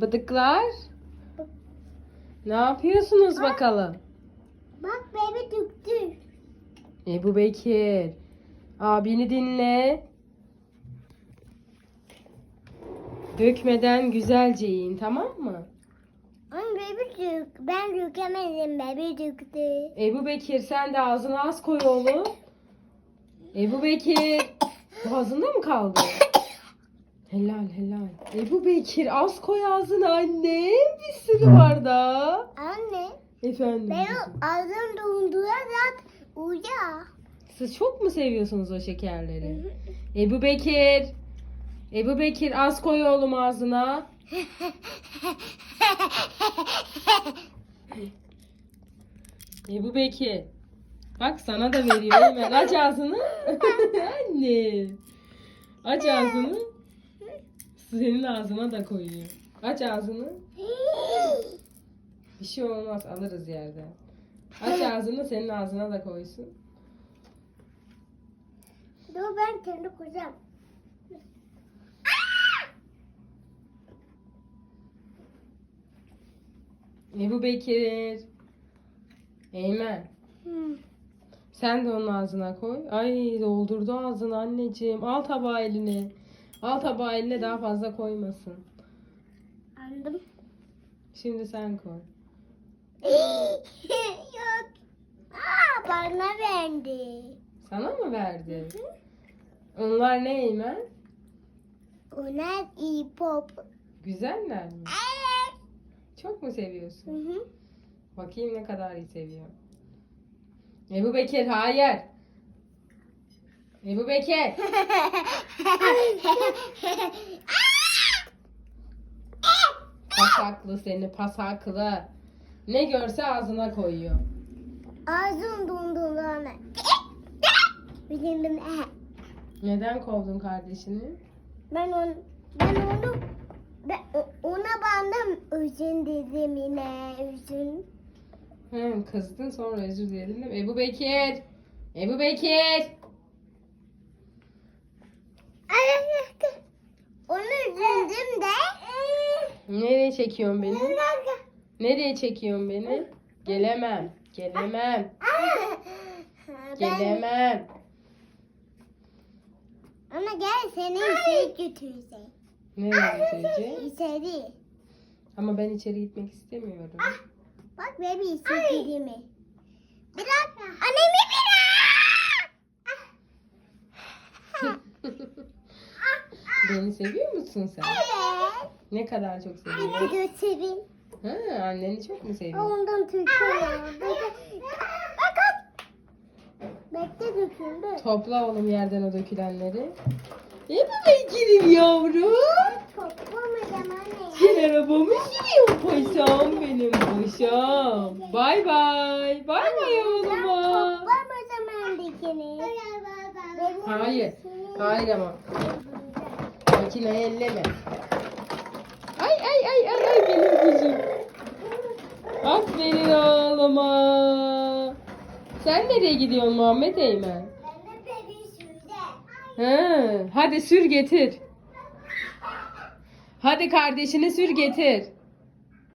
Bıdıklar. Ne yapıyorsunuz bakalım? Bak bebe döktü. Ebu Bekir. Abini dinle. Dökmeden güzelce yiyin tamam mı? Ama bebe dök. Ben dökemedim bebe döktü. Ebu Bekir sen de ağzına az koy oğlum. Ebu Bekir. Ağzında mı kaldı? Helal helal. Ebu Bekir az koy ağzına anne. Bir sürü var daha. Anne. Efendim. Benim ağzım donduya zat uya. Siz çok mu seviyorsunuz o şekerleri? Ebu Bekir. Ebu Bekir az koy oğlum ağzına. Ebu Bekir. Bak sana da veriyor hemen. Aç ağzını. Anne. Aç ağzını. Senin ağzına da koyuyor. Aç ağzını. Bir şey olmaz alırız yerden. Aç ağzını senin ağzına da koysun. Dur ben kendi koyacağım. Ebu Bekir. Eymen. Hmm. Sen de onun ağzına koy. Ay doldurdu ağzını anneciğim. Al tabağı eline. Al tabağı eline daha fazla koymasın. Anladım. Şimdi sen koy. Yok. Aa, bana verdi. Sana mı verdi? Onlar ne Eymen? Onlar iyi pop. Güzeller mi? Evet. Çok mu Hı seviyorsun? hı. Bakayım ne kadar iyi seviyor. Ebu Bekir hayır. Ebu Bekir. Pasaklı seni pasaklı. Ne görse ağzına koyuyor. Ağzım dondu lan. Neden kovdun kardeşini? Ben on, ben onu ben ona bandım üzün dedim yine üzün. He, kızdın sonra özür diledin değil mi? Ebu Bekir. Ebu Bekir. Onu üzüldüm de. Nereye çekiyorsun beni? Nereye çekiyorsun beni? Gelemem. Gelemem. Gelemem. ama gel seni içeri götüreceğim. Nereye götüreceğim? İçeri. Ama ben içeri gitmek istemiyorum. Bak bebi içeri mi? Biraz annemi biraz. Beni seviyor musun sen? Evet. Ne kadar çok seviyorsun? götüreyim. Ha, anneni çok mu seviyorsun? Ondan Türkiye. Bak bak. Bekle döküldü. Topla oğlum yerden o dökülenleri. Ebu Bekir'im yavrum. Toplamayacağım anne. Sen arabamı sürüyor paşam benim paşam. Bay bay. Bay bay oğluma. Toplamayacağım andekini. Hayır. Hayır ama. Makineyi elleme. Ay ay ay ay ay benim kuzum. Aferin oğluma. Sen nereye gidiyorsun Muhammed Eymen? He, hadi sür getir. Hadi kardeşini sür getir.